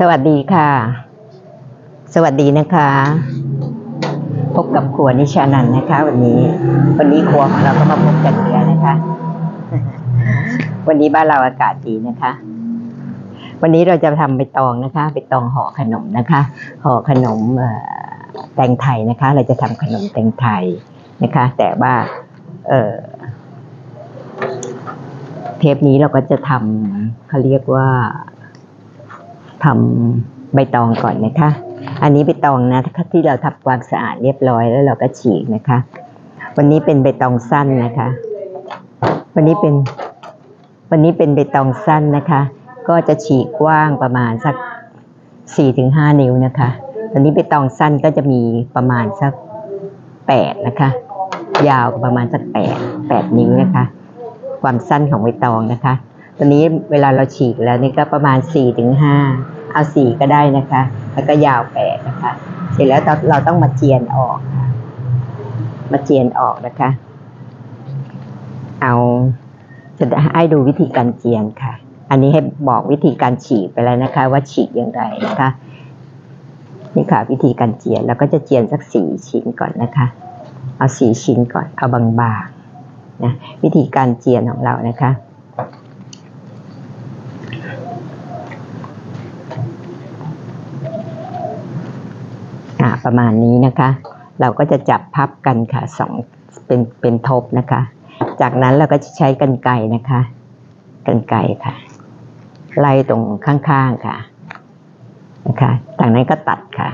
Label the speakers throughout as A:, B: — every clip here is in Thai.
A: สวัสดีค่ะ สวัสดีนะคะ พบกับครัวนิชานันนะคะ วันนี้ วันนี้ครัวของเราก็มาพบกันอีกแล้วนะคะ วันนี้บ้านเราอากาศดีนะคะ วันนี้เราจะทำใบตองนะคะใบตองห่อขนมนะคะห่อขนมแตงไทยนะคะ เราจะทำขนมแตงไทยนะคะ แต่ว่า เออเทปนี้เราก็จะทำเขาเรียกว่า ทำใบตองก่อนนะคะ อันนี้ใบตองนะที่เราทำความสะอาดเรียบร้อยแล้วเราก็ฉีกนะคะ วันนี้เป็นใบตองสั้นนะคะ วันนี้เป็นวันนี้เป็นใบตองสั้นนะคะ ก็จะฉีกกว้างประมาณสักสี่ถึงห้านิ้วนะคะวันนี้ใบตองสั้นก็จะมีประมาณสักแปดนะคะ ยาวประมาณสักแปดแปดนิ้วนะคะ ความสั้นของใบตองนะคะตอนนี้เวลาเราฉีกแล้วนี่ก็ประมาณสี่ถึงห้า เอาสี่ก็ได้นะคะ แล้วก็ยาวแปดนะคะ เสร็จแล้วเราต้องมาเจียนออก มาเจียนออกนะคะ เอาจะให้ดูวิธีการเจียนค่ะ อันนี้ให้บอกวิธีการฉีกไปแล้วนะคะ ว่าฉีกอย่างไรนะคะ นี่ค่ะ วิธีการเจียนเราก็จะเจียนสักสี่ชิ้นก่อนนะคะ เอาสี่ชิ้นก่อน เอาบางๆนะวิธีการเจียนของเรานะคะ ประมาณนี้นะคะ เราก็จะจับพับกันค่ะสองเป็นเป็นทบนะคะ จากนั้นเราก็จะใช้กันไกรนะคะ กันไกรค่ะ ไล่ตรงข้างๆค่ะนะคะจากนั้นก็ตัดค่ะ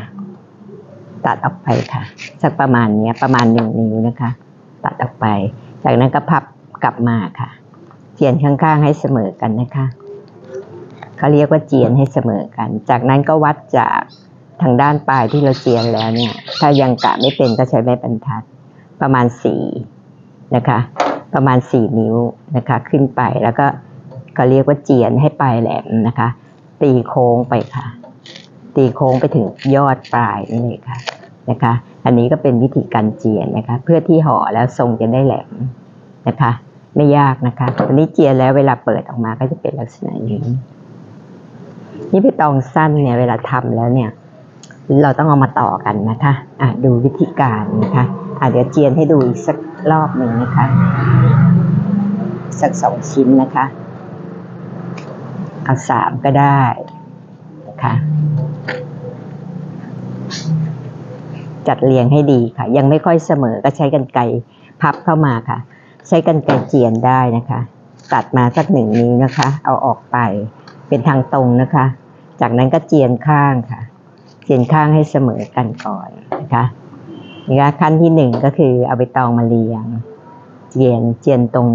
A: ตัดออกไปค่ะ สักประมาณเนี้ยประมาณหนึ่งนิ้วนะคะ ตัดออกไป จากนั้นก็พับกลับมาค่ะเจียนข้างๆให้เสมอกันนะคะเขาเรียกว่าเจียนให้เสมอกัน จากนั้นก็วัดจาก ทางด้านปลายที่เราเจียนแล้วเนี่ย ถ้ายังกะไม่เป็นก็ใช้ไม้บรรทัด ประมาณสี่นะคะ ประมาณสี่นิ้วนะคะ ขึ้นไปแล้วก็ก็เรียกว่าเจียนให้ปลายแหลมนะคะ ตีโค้งไปค่ะ ตีโค้งไปถึงยอดปลายนี่เลยค่ะนะคะ อันนี้ก็เป็นวิธีการเจียนนะคะ เพื่อที่ห่อแล้วทรงจะได้แหลมนะคะ ไม่ยากนะคะอันนี้เจียนแล้วเวลาเปิดออกมาก็จะเป็นลักษณะนี้นี่ไปตองสั้นเนี่ยเวลาทำแล้วเนี่ย เราต้องเอามาต่อกันนะคะอะดูวิธีการนะคะอะเดี๋ยวเจียนให้ดูอีกสักรอบหนึ่งนะคะ สักสองชิ้นนะคะ เอาสามก็ได้นะคะจัดเรียงให้ดีค่ะ ยังไม่ค่อยเสมอก็ใช้กันไกพับเข้ามาค่ะ ใช้กันไกเจียนได้นะคะ ตัดมาสักหนึ่งนิ้วนะคะ เอาออกไปเป็นทางตรงนะคะ จากนั้นก็เจียนข้างค่ะ เจียนข้างให้เสมอกันก่อนนะคะนี่ค่ะขั้นที่หนึ่งก็คือเอาไปตองมาเรียง เจียนเจียนตรง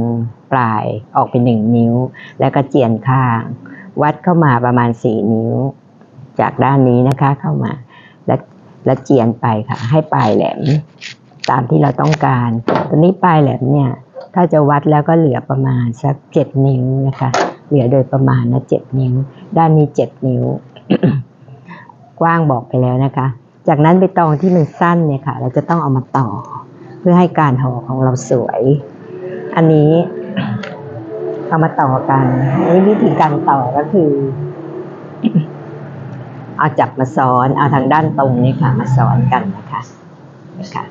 A: ปลายออกเป็นหนึ่งนิ้ว แล้วก็เจียนข้าง วัดเข้ามาประมาณสี่นิ้ว จากด้านนี้นะคะเข้ามาและและเจียนไปค่ะ ให้ปลายแหลม ตามที่เราต้องการตอนนี้ปลายแหลมเนี่ย ถ้าจะวัดแล้วก็เหลือประมาณสักเจ็ดนิ้วนะคะ เหลือโดยประมาณนะเจ็ดนิ้ว ด้านนี้เจ็ดนิ้ว กว้างบอกไปแล้วนะคะ จากนั้นใบตองที่มันสั้นเนี่ยค่ะ เราจะต้องเอามาต่อ เพื่อให้การห่อของเราสวย อันนี้เอามาต่อกันอันนี้วิธีการต่อก็คือ เอาจับมาซ้อน เอาทางด้านตรงนี้ค่ะ มาซ้อนกันนะคะนะคะ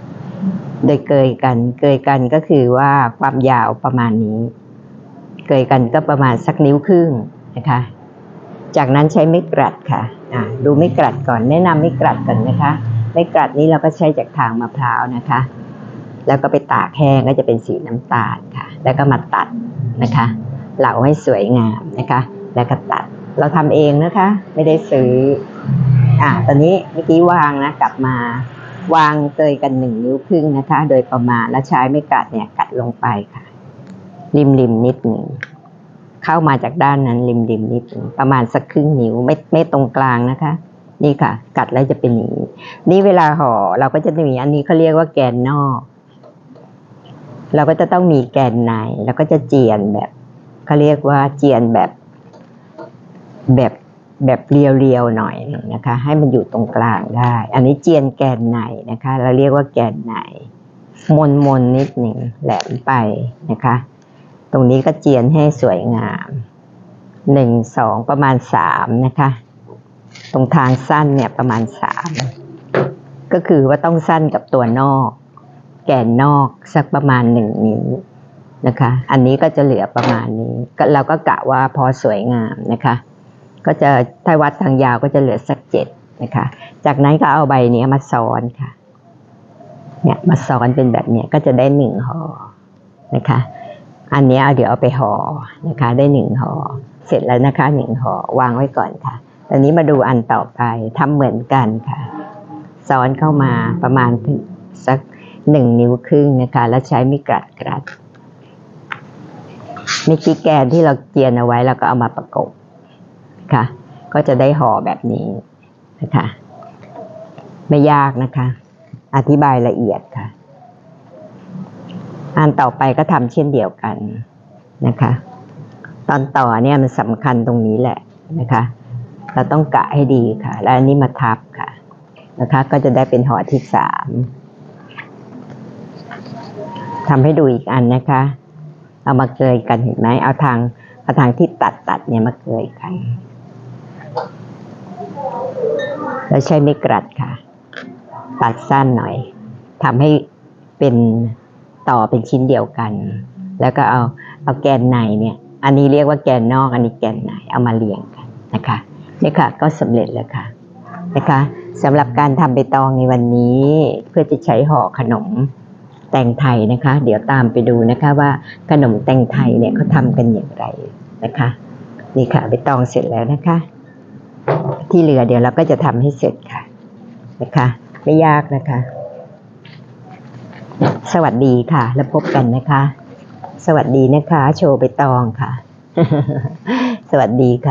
A: โดยเกยกัน เกยกันก็คือว่าความยาวประมาณนี้ เกยกันก็ประมาณสักนิ้วครึ่งนะคะ จากนั้นใช้ไม้กลัดค่ะดูไม้กลัดก่อนแนะนำไม้กลัดก่อนนะคะไม้กลัดนี้เราก็ใช้จากทางมะพร้าวนะคะ แล้วก็ไปตากแห้งก็จะเป็นสีน้ำตาลค่ะ แล้วก็มาตัดนะคะเหลาให้สวยงามนะคะ แล้วก็ตัดเราทำเองนะคะ ไม่ได้ซื้ออ่าตอนนี้เมื่อกี้วางนะกลับมาวางเกยกันหนึ่งนิ้วครึ่งนะคะ โดยประมาณแล้วใช้ไม้กลัดเนี่ยกัดลงไปค่ะ ริมริมๆนิดหนึ่ง เข้ามาจากด้านนั้นริมริมนิดนึงประมาณสักครึ่งนิ้วไม่ไม่ตรงกลางนะคะ นี่ค่ะ กัดแล้วจะเป็นอย่างนี้นี่เวลาห่อเราก็จะมีอันนี้เขาเรียกว่าแกนนอก เราก็จะต้องมีแกนในแล้วก็จะเจียนแบบเขาเรียกว่าเจียนแบบแบบแบบเรียวๆหน่อยนะคะ ให้มันอยู่ตรงกลางได้ อันนี้เจียนแกนในนะคะ เราเรียกว่าแกนในมนมนนิดหนึ่งแหลมไปนะคะ ตรงนี้ก็เจียนให้สวยงามหนึ่งสองประมาณสามนะคะ ตรงทางสั้นเนี่ยประมาณสามก็คือว่าต้องสั้นกับตัวนอก แก่นนอกสักประมาณหนึ่งนิ้วนะคะ อันนี้ก็จะเหลือประมาณนี้ก็เราก็กะว่าพอสวยงามนะคะ ก็จะถ้าวัดทางยาวก็จะเหลือสักเจ็ดนะคะ จากนั้นก็เอาใบนี้มาซ้อนค่ะ เนี่ยมาซ้อนเป็นแบบเนี้ยก็จะได้หนึ่งห่อนะคะ อันนี้เดี๋ยวเอาไปห่อนะคะ ได้หนึ่งห่อเสร็จแล้วนะคะหนึ่งห่อวางไว้ก่อนค่ะตอนนี้มาดูอันต่อไปทำเหมือนกันค่ะ ซ้อนเข้ามาประมาณถึงสักหนึ่งนิ้วครึ่งนะคะ แล้วใช้มีกรัดกรัดเมื่อกี้แกนที่เราเจียนเอาไว้เราก็เอามาประกบค่ะ ก็จะได้ห่อแบบนี้นะคะ ไม่ยากนะคะ อธิบายละเอียดค่ะ อันต่อไปก็ทำเช่นเดียวกันนะคะ ตอนต่อเนี่ยมันสำคัญตรงนี้แหละนะคะ เราต้องกะให้ดีค่ะ แล้วอันนี้มาทับค่ะนะคะ ก็จะได้เป็นหอที่สามทำให้ดูอีกอันนะคะ เอามาเกยกันเห็นไหมเอาทางเอาทางที่ตัดตัดเนี่ยมาเกยกันแล้วใช้ไม่กรัดค่ะ ตัดสั้นหน่อยทำให้เป็น ต่อเป็นชิ้นเดียวกัน แล้วก็เอาเอาแกนในเนี่ย อันนี้เรียกว่าแกนนอก อันนี้แกนในเอามาเรียงกันนะคะเนี่ยค่ะก็สำเร็จแล้วค่ะนะคะสำหรับการทำใบตองในวันนี้ เพื่อจะใช้ห่อขนมแตงไทยนะคะ เดี๋ยวตามไปดูนะคะว่าขนมแตงไทยเนี่ยเขาทำกันอย่างไรนะคะนี่ค่ะใบตองเสร็จแล้วนะคะ ที่เหลือเดี๋ยวเราก็จะทำให้เสร็จค่ะนะคะ ไม่ยากนะคะ สวัสดีค่ะ แล้วพบกันนะคะ สวัสดีนะคะ โชว์ไปตองค่ะ สวัสดีค่ะ